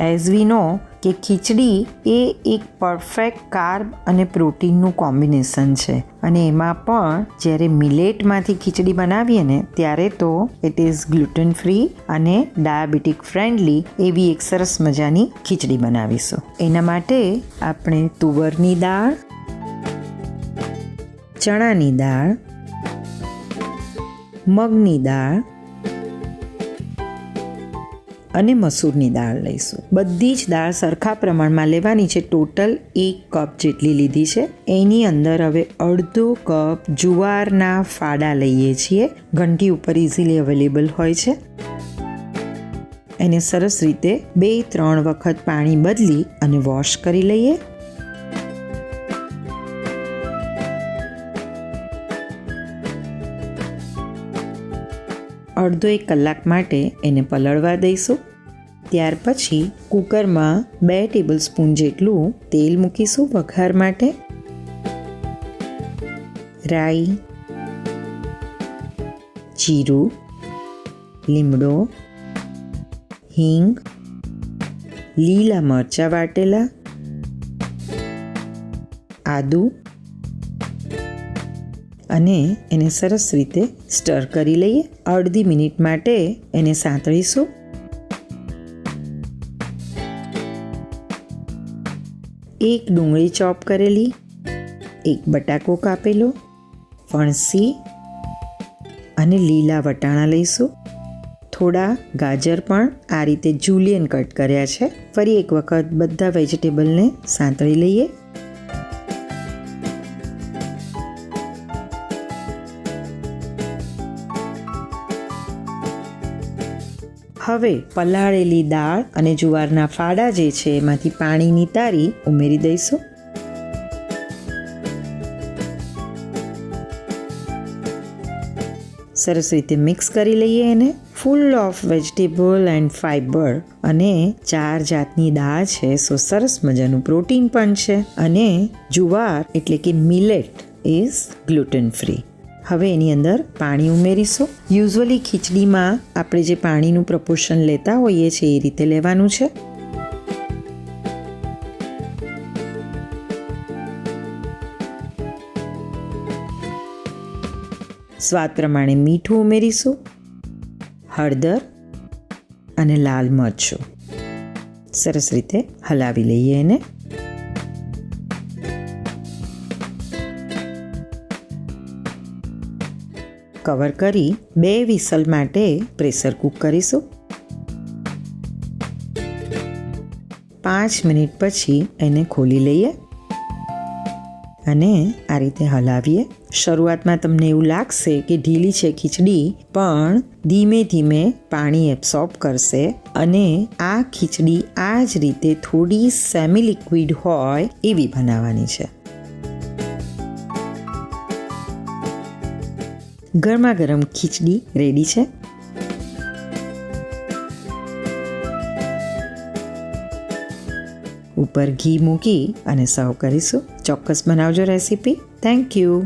As વી નો કે ખીચડી એ એક perfect carb અને પ્રોટીનનું કોમ્બિનેશન છે. અને એમાં પણ જ્યારે મિલેટમાંથી ખીચડી બનાવીએ ને, ત્યારે તો ઇટ ઇઝ ગ્લુટન ફ્રી અને ડાયાબિટીક ફ્રેન્ડલી એવી એક સરસ મજાની ખીચડી બનાવીશું. એના માટે આપણે તુવરની દાળ, ચણાની દાળ, મગની દાળ અને મસૂરની દાળ લઈશું. બધી જ દાળ સરખા પ્રમાણમાં લેવાની છે. ટોટલ એક કપ જેટલી લીધી છે. એની અંદર હવે અડધો કપ જુવારના ફાડા લઈએ છીએ. ઘંટી ઉપર ઇઝીલી અવેલેબલ હોય છે. એને સરસ રીતે બે ત્રણ વખત પાણી બદલી અને વોશ કરી લઈએ. અડધો એક કલાક માટે એને પલળવા દઈશું. ત્યાર પછી કુકરમાં બે ટેબલ સ્પૂન જેટલું તેલ મૂકીશું વઘાર માટે. રાઈ, જીરું, લીમડો, હિંગ, લીલા મરચાં વાટેલા, આદુ અને એને સરસ રીતે સ્ટર કરી લઈએ અડધી મિનિટ માટે એને સાંતળીશું. એક ડુંગળી ચોપ કરેલી, એક બટાકો કાપેલો, ફણસી અને લીલા વટાણા લઈશું. થોડા ગાજર પણ આ રીતે જુલિયન કટ કર્યા છે. ફરી એક વખત બધા વેજીટેબલને સાંતળી લઈએ. હવે પલાળેલી દાળ અને જુવારના ફાડા જે છે એમાંથી પાણીની તારી ઉમેરી દઈશું. સરસ રીતે મિક્સ કરી લઈએ એને. Full of vegetable and fibre અને ચાર જાતની દાળ છે, સો સરસ મજાનું પ્રોટીન પણ છે. અને જુવાર એટલે કે મિલેટ ઇઝ ગ્લુટન ફ્રી હવે એની અંદર પાણી ઉમેરીશું. યુઝવલી ખીચડીમાં આપણે જે પાણીનું પ્રપોર્શન લેતા હોઈએ છીએ એ રીતે લેવાનું છે. સ્વાદ પ્રમાણે મીઠું ઉમેરીશું. હળદર અને લાલ મરચું. સરસ રીતે હલાવી લઈએ એને. કવર કરી બે વિસલ માટે પ્રેશર કૂક કરીશું. પાંચ મિનિટ પછી એને ખોલી લઈએ અને આ રીતે હલાવીએ. શરૂઆતમાં તમને એવું લાગશે કે ઢીલી છે ખીચડી, પણ ધીમે ધીમે પાણી એબ્સોર્બ કરશે અને આ ખીચડી આ જ રીતે થોડી સેમી લિક્વિડ હોય એવી બનાવવાની છે. ગરમા ગરમ ખીચડી રેડી છે. ઉપર ઘી મૂકી અને સર્વ કરીશું. ચોક્કસ બનાવજો રેસીપી. Thank you